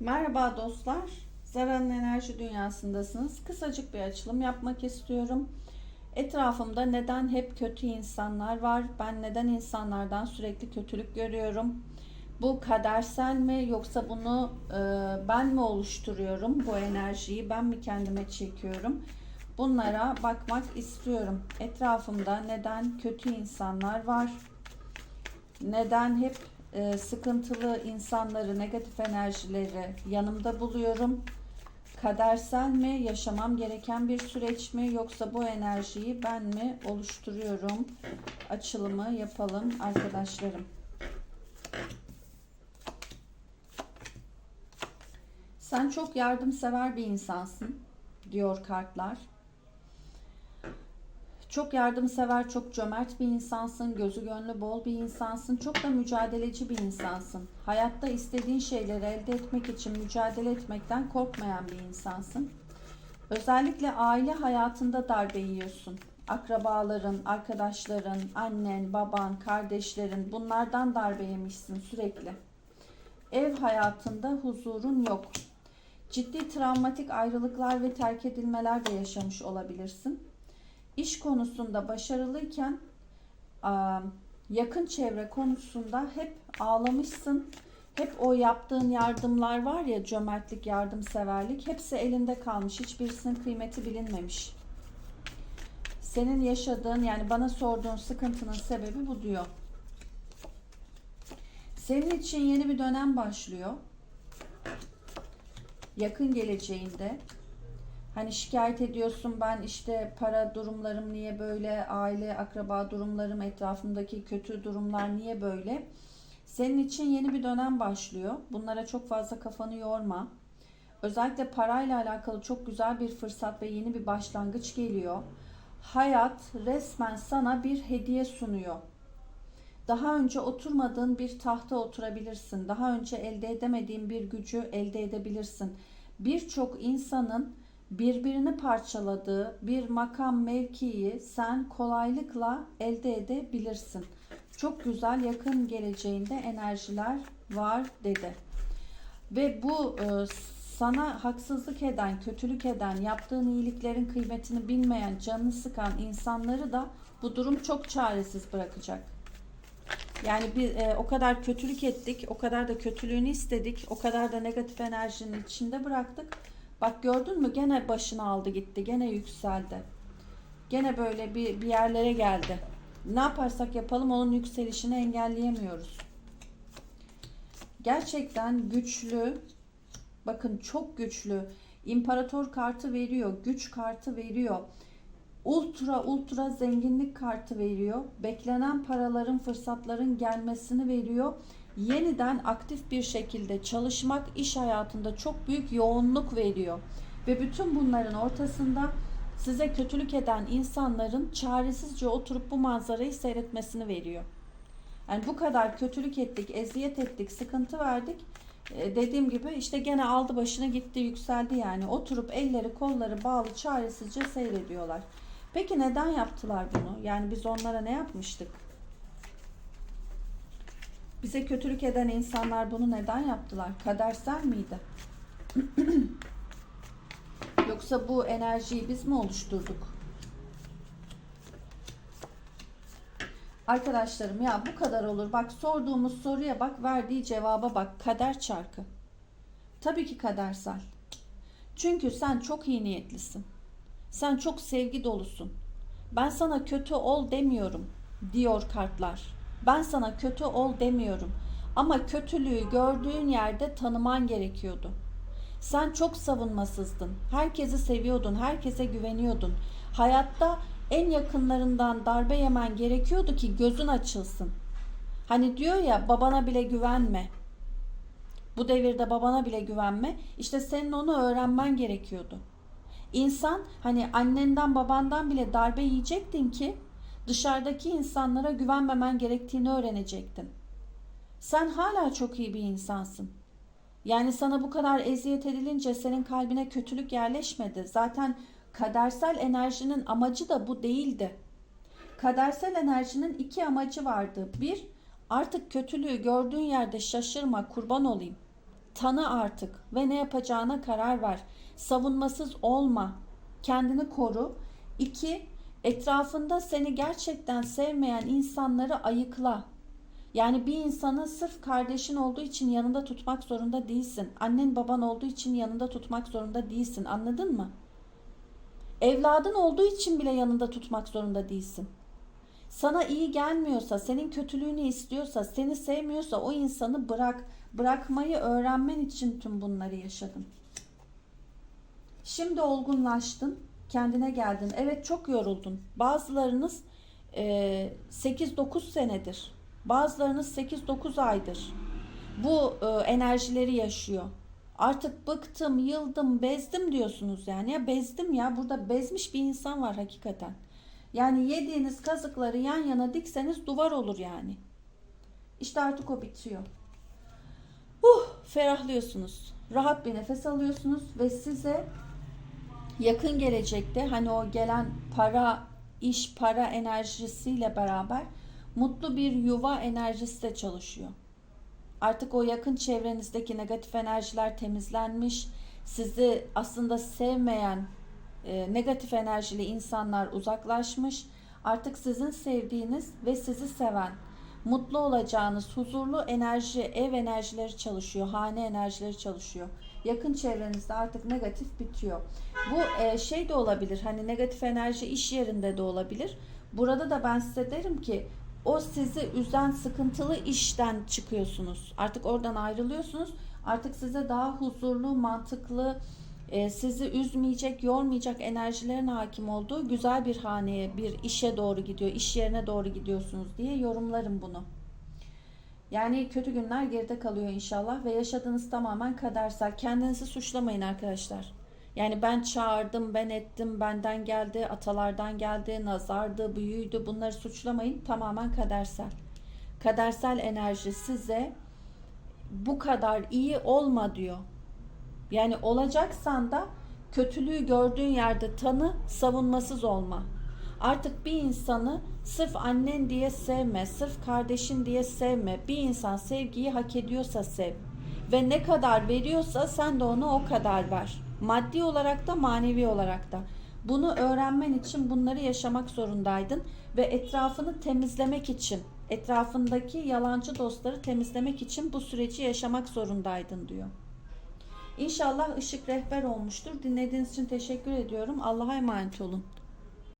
Merhaba dostlar. Zara'nın enerji dünyasındasınız. Kısacık bir açılım yapmak istiyorum. Etrafımda neden hep kötü insanlar var? Ben neden insanlardan sürekli kötülük görüyorum? Bu kadersel mi yoksa bunu e, ben mi oluşturuyorum? Bu enerjiyi ben mi kendime çekiyorum? Bunlara bakmak istiyorum. Etrafımda neden kötü insanlar var? Neden hep e, sıkıntılı insanları, negatif enerjileri yanımda buluyorum? Kadersel mi, yaşamam gereken bir süreç mi yoksa bu enerjiyi ben mi oluşturuyorum? Açılımı yapalım arkadaşlarım. Sen çok yardımsever bir insansın diyor kartlar. Çok yardımsever, çok cömert bir insansın, gözü gönlü bol bir insansın, çok da mücadeleci bir insansın. Hayatta istediğin şeyleri elde etmek için mücadele etmekten korkmayan bir insansın. Özellikle aile hayatında darbe yiyorsun. Akrabaların, arkadaşların, annen, baban, kardeşlerin bunlardan darbe yemişsin sürekli. Ev hayatında huzurun yok. Ciddi travmatik ayrılıklar ve terk edilmeler de yaşamış olabilirsin iş konusunda başarılıyken yakın çevre konusunda hep ağlamışsın. Hep o yaptığın yardımlar var ya cömertlik, yardımseverlik hepsi elinde kalmış. Hiçbirisinin kıymeti bilinmemiş. Senin yaşadığın yani bana sorduğun sıkıntının sebebi bu diyor. Senin için yeni bir dönem başlıyor. Yakın geleceğinde Hani şikayet ediyorsun ben işte para durumlarım niye böyle, aile, akraba durumlarım, etrafımdaki kötü durumlar niye böyle? Senin için yeni bir dönem başlıyor. Bunlara çok fazla kafanı yorma. Özellikle parayla alakalı çok güzel bir fırsat ve yeni bir başlangıç geliyor. Hayat resmen sana bir hediye sunuyor. Daha önce oturmadığın bir tahta oturabilirsin. Daha önce elde edemediğin bir gücü elde edebilirsin. Birçok insanın birbirini parçaladığı bir makam mevkiyi sen kolaylıkla elde edebilirsin. Çok güzel yakın geleceğinde enerjiler var dedi. Ve bu e, sana haksızlık eden, kötülük eden, yaptığın iyiliklerin kıymetini bilmeyen, canını sıkan insanları da bu durum çok çaresiz bırakacak. Yani bir e, o kadar kötülük ettik, o kadar da kötülüğünü istedik, o kadar da negatif enerjinin içinde bıraktık Bak gördün mü gene başını aldı gitti. Gene yükseldi. Gene böyle bir, bir yerlere geldi. Ne yaparsak yapalım onun yükselişini engelleyemiyoruz. Gerçekten güçlü. Bakın çok güçlü. İmparator kartı veriyor. Güç kartı veriyor. Ultra ultra zenginlik kartı veriyor. Beklenen paraların, fırsatların gelmesini veriyor yeniden aktif bir şekilde çalışmak iş hayatında çok büyük yoğunluk veriyor. Ve bütün bunların ortasında size kötülük eden insanların çaresizce oturup bu manzarayı seyretmesini veriyor. Yani bu kadar kötülük ettik, eziyet ettik, sıkıntı verdik. Ee, dediğim gibi işte gene aldı başına gitti, yükseldi yani. Oturup elleri kolları bağlı çaresizce seyrediyorlar. Peki neden yaptılar bunu? Yani biz onlara ne yapmıştık? Bize kötülük eden insanlar bunu neden yaptılar? Kadersel miydi? Yoksa bu enerjiyi biz mi oluşturduk? Arkadaşlarım ya bu kadar olur. Bak sorduğumuz soruya bak, verdiği cevaba bak. Kader çarkı. Tabii ki kadersel. Çünkü sen çok iyi niyetlisin. Sen çok sevgi dolusun. Ben sana kötü ol demiyorum diyor kartlar. Ben sana kötü ol demiyorum. Ama kötülüğü gördüğün yerde tanıman gerekiyordu. Sen çok savunmasızdın. Herkesi seviyordun, herkese güveniyordun. Hayatta en yakınlarından darbe yemen gerekiyordu ki gözün açılsın. Hani diyor ya babana bile güvenme. Bu devirde babana bile güvenme. İşte senin onu öğrenmen gerekiyordu. İnsan hani annenden babandan bile darbe yiyecektin ki dışarıdaki insanlara güvenmemen gerektiğini öğrenecektin. Sen hala çok iyi bir insansın. Yani sana bu kadar eziyet edilince senin kalbine kötülük yerleşmedi. Zaten kadersel enerjinin amacı da bu değildi. Kadersel enerjinin iki amacı vardı. Bir, artık kötülüğü gördüğün yerde şaşırma, kurban olayım. Tanı artık ve ne yapacağına karar ver. Savunmasız olma. Kendini koru. İki, etrafında seni gerçekten sevmeyen insanları ayıkla. Yani bir insanı sırf kardeşin olduğu için yanında tutmak zorunda değilsin. Annen baban olduğu için yanında tutmak zorunda değilsin. Anladın mı? Evladın olduğu için bile yanında tutmak zorunda değilsin. Sana iyi gelmiyorsa, senin kötülüğünü istiyorsa, seni sevmiyorsa o insanı bırak. Bırakmayı öğrenmen için tüm bunları yaşadın. Şimdi olgunlaştın, kendine geldin. Evet çok yoruldun. Bazılarınız e, 8-9 senedir, bazılarınız 8-9 aydır bu e, enerjileri yaşıyor. Artık bıktım, yıldım, bezdim diyorsunuz yani. Ya bezdim ya. Burada bezmiş bir insan var hakikaten. Yani yediğiniz kazıkları yan yana dikseniz duvar olur yani. İşte artık o bitiyor. Uh, ferahlıyorsunuz. Rahat bir nefes alıyorsunuz ve size yakın gelecekte hani o gelen para, iş, para enerjisiyle beraber mutlu bir yuva enerjisi de çalışıyor. Artık o yakın çevrenizdeki negatif enerjiler temizlenmiş. Sizi aslında sevmeyen e, negatif enerjili insanlar uzaklaşmış. Artık sizin sevdiğiniz ve sizi seven, mutlu olacağınız huzurlu enerji, ev enerjileri çalışıyor, hane enerjileri çalışıyor. Yakın çevrenizde artık negatif bitiyor. Bu e, şey de olabilir. Hani negatif enerji iş yerinde de olabilir. Burada da ben size derim ki o sizi üzen sıkıntılı işten çıkıyorsunuz. Artık oradan ayrılıyorsunuz. Artık size daha huzurlu, mantıklı, e, sizi üzmeyecek, yormayacak enerjilerin hakim olduğu güzel bir haneye, bir işe doğru gidiyor, iş yerine doğru gidiyorsunuz diye yorumlarım bunu. Yani kötü günler geride kalıyor inşallah ve yaşadığınız tamamen kadersel. Kendinizi suçlamayın arkadaşlar. Yani ben çağırdım, ben ettim, benden geldi, atalardan geldi, nazardı, büyüydü. Bunları suçlamayın. Tamamen kadersel. Kadersel enerji size bu kadar iyi olma diyor. Yani olacaksan da kötülüğü gördüğün yerde tanı, savunmasız olma. Artık bir insanı sırf annen diye sevme, sırf kardeşin diye sevme. Bir insan sevgiyi hak ediyorsa sev. Ve ne kadar veriyorsa sen de ona o kadar ver. Maddi olarak da manevi olarak da. Bunu öğrenmen için bunları yaşamak zorundaydın ve etrafını temizlemek için, etrafındaki yalancı dostları temizlemek için bu süreci yaşamak zorundaydın diyor. İnşallah ışık rehber olmuştur. Dinlediğiniz için teşekkür ediyorum. Allah'a emanet olun.